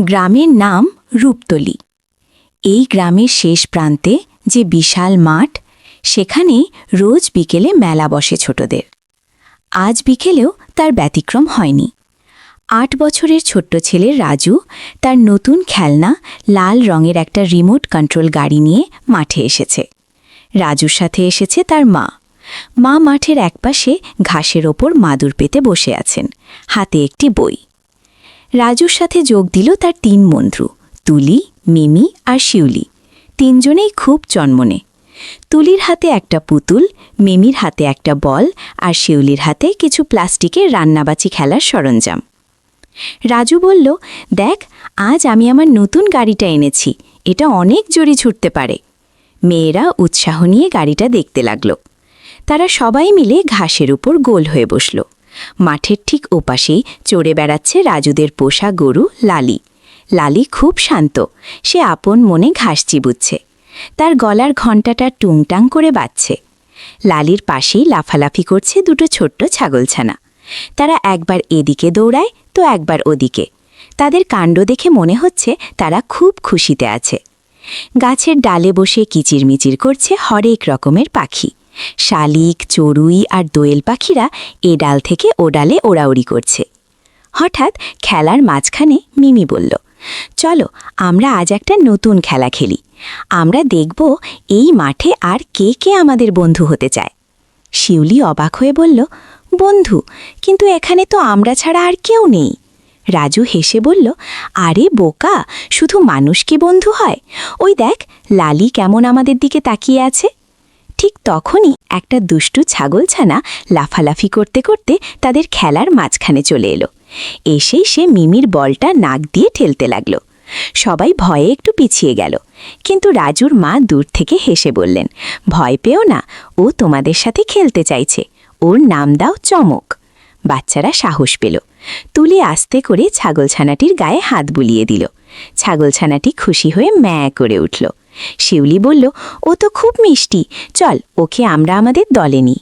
গ্রামের নাম রূপতলি। এই গ্রামের শেষ প্রান্তে যে বিশাল মাঠ, সেখানে রোজ বিকেলে মেলা বসে ছোটদের। আজ বিকেলেও তার ব্যতিক্রম হয়নি। আট বছরের ছোট্ট ছেলে রাজু তার নতুন খেলনা লাল রঙের একটা রিমোট কন্ট্রোল গাড়ি নিয়ে মাঠে এসেছে। রাজুর সাথে এসেছে তার মা। মা মাঠের একপাশে ঘাসের ওপর মাদুর পেতে বসে আছেন। হাতে একটি বই। রাজুর সাথে যোগ দিল তার তিন বন্ধু, তুলি, মিমি আর শিউলি। তিনজনেই খুব চন্মনে। তুলির হাতে একটা পুতুল, মিমির হাতে একটা বল আর শিউলির হাতে কিছু প্লাস্টিকের রান্নাবাচি খেলার সরঞ্জাম। রাজু বলল, দেখ, আজ আমি আমার নতুন গাড়িটা এনেছি, এটা অনেক জোরে ছুটতে পারে। মেয়েরা উৎসাহ নিয়ে গাড়িটা দেখতে লাগল। তারা সবাই মিলে ঘাসের উপর গোল হয়ে বসল। মাঠের ঠিক ওপাশেই চড়ে বেড়াচ্ছে রাজুদের পোষা গরু লালি। লালি খুব শান্ত। সে আপন মনে ঘাস চিবুচ্ছে। তার গলার ঘণ্টাটা টুংটাং করে বাজছে। লালির পাশেই লাফালাফি করছে দুটো ছোট্ট ছাগলছানা। তারা একবার এদিকে দৌড়ায়, তো একবার ওদিকে। তাদের কাণ্ড দেখে মনে হচ্ছে তারা খুব খুশিতে আছে। গাছের ডালে বসে কিচিরমিচির করছে হরেক রকমের পাখি। শালিক, চড়ুই আর দোয়েল পাখিরা এ ডাল থেকে ও ডালে ওড়াউড়ি করছে। হঠাৎ খেলার মাঝখানে মিমি বলল, চলো, আমরা আজ একটা নতুন খেলা খেলি। আমরা দেখব এই মাঠে আর কে কে আমাদের বন্ধু হতে চায়। শিউলি অবাক হয়ে বলল, বন্ধু, কিন্তু এখানে তো আমরা ছাড়া আর কেউ নেই। রাজু হেসে বলল, আরে বোকা, শুধু মানুষ কি বন্ধু হয়? ওই দেখ, লালি কেমন আমাদের দিকে তাকিয়ে আছে। ঠিক তখনই একটা দুষ্টু ছাগলছানা লাফালাফি করতে করতে তাদের খেলার মাঝখানে চলে এলো। এসেই সে মিমির বলটা নাক দিয়ে ঠেলতে লাগল। সবাই ভয়ে একটু পিছিয়ে গেল। কিন্তু রাজুর মা দূর থেকে হেসে বললেন, ভয় পেও না, ও তোমাদের সাথে খেলতে চাইছে। ওর নাম দাও চমক। বাচ্চারা সাহস পেল। তুলি আস্তে করে ছাগলছানাটির গায়ে হাত বুলিয়ে দিল। ছাগলছানাটি খুশি হয়ে ম্যা করে উঠল। শিউলি বলল, ও তো খুব মিষ্টি। চল, ওকে আমরা আমাদের দলে নিই।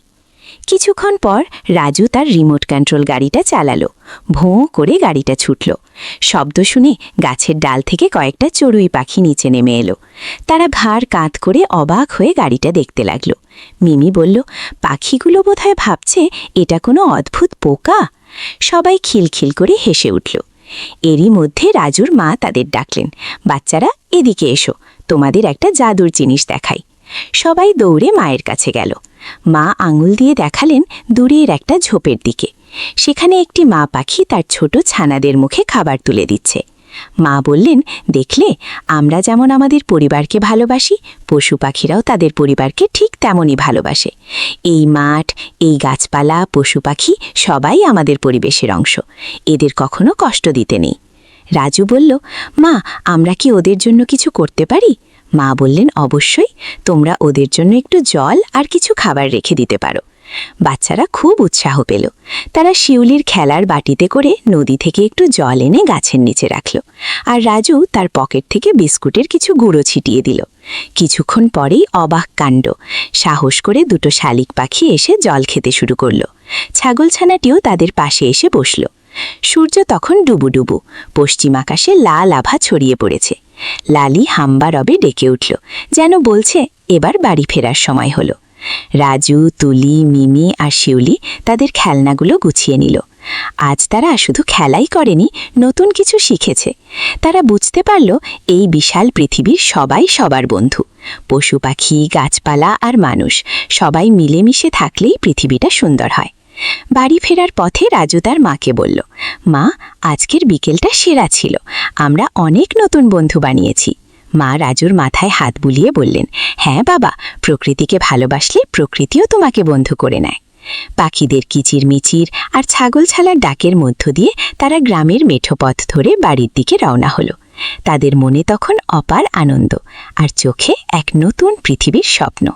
কিছুক্ষণ পর রাজু তার রিমোট কন্ট্রোল গাড়িটা চালালো। ভোঁ করে গাড়িটা ছুটল। শব্দ শুনে গাছের ডাল থেকে কয়েকটা চড়ুই পাখি নিচে নেমে এলো। তারা ঘাড় কাঁধ করে অবাক হয়ে গাড়িটা দেখতে লাগল। মিমি বলল, পাখিগুলো বোধহয় ভাবছে এটা কোনো অদ্ভুত পোকা? সবাই খিলখিল করে হেসে উঠল। এরই মধ্যে রাজুর মা তাদের ডাকলেন, বাচ্চারা, এদিকে এসো, তোমাদের একটা জাদুর জিনিস দেখাই। সবাই দৌড়ে মায়ের কাছে গেল। মা আঙুল দিয়ে দেখালেন দূরের একটা ঝোপের দিকে। সেখানে একটি মা পাখি তার ছোট ছানাদের মুখে খাবার তুলে দিচ্ছে। মা বললেন, দেখলে, আমরা যেমন আমাদের পরিবারকে ভালোবাসি, পশু পাখিরাও তাদের পরিবারকে ঠিক তেমনই ভালোবাসে। এই মাঠ, এই গাছপালা, পশু পাখি সবাই আমাদের পরিবেশের অংশ। এদের কখনো কষ্ট দিতে নেই। রাজু বলল, মা, আমরা কি ওদের জন্য কিছু করতে পারি? মা বললেন, অবশ্যই, তোমরা ওদের জন্য একটু জল আর কিছু খাবার রেখে দিতে পারো। বাচ্চারা খুব উৎসাহ পেল। তারা শিউলির খেলার বাটিতে করে নদী থেকে একটু জল এনে গাছের নিচে রাখল আর রাজু তার পকেট থেকে বিস্কুটের কিছু গুঁড়ো ছিটিয়ে দিল। কিছুক্ষণ পরেই অবাক কাণ্ড, সাহস করে দুটো শালিক পাখি এসে জল খেতে শুরু করল। ছাগলছানাটিও তাদের পাশে এসে বসল। সূর্য তখন ডুবুডুবু পশ্চিম আকাশে লাল আভা ছড়িয়ে পড়েছে। লালি হাম্বা রবে ডেকে উঠল, যেন বলছে, এবার বাড়ি ফেরার সময় হলো। রাজু, তুলি, মিমি আর শিউলি তাদের খেলনাগুলো গুছিয়ে নিল। আজ তারা শুধু খেলাই করেনি, নতুন কিছু শিখেছে। তারা বুঝতে পারল এই বিশাল পৃথিবীর সবাই সবার বন্ধু। পশু পাখি, গাছপালা আর মানুষ, সবাই মিলেমিশে থাকলেই পৃথিবীটা সুন্দর হয়। বাড়ি ফেরার পথে রাজু তার মাকে বলল, মা, আজকের বিকেলটা সেরা ছিল। আমরা অনেক নতুন বন্ধু বানিয়েছি। মা রাজুর মাথায় হাত বুলিয়ে বললেন হ্যাঁ বাবা, প্রকৃতিকে ভালোবাসলে প্রকৃতিও তোমাকে বন্ধু করে নেয়। পাখিদের কিচির মিচির আর ছাগল ছালার ডাকের মধ্য দিয়ে তারা গ্রামের মেঠো পথ ধরে বাড়ির দিকে রওনা হলো। তাদের মনে তখন অপার আনন্দ আর চোখে এক নতুন পৃথিবীর স্বপ্ন।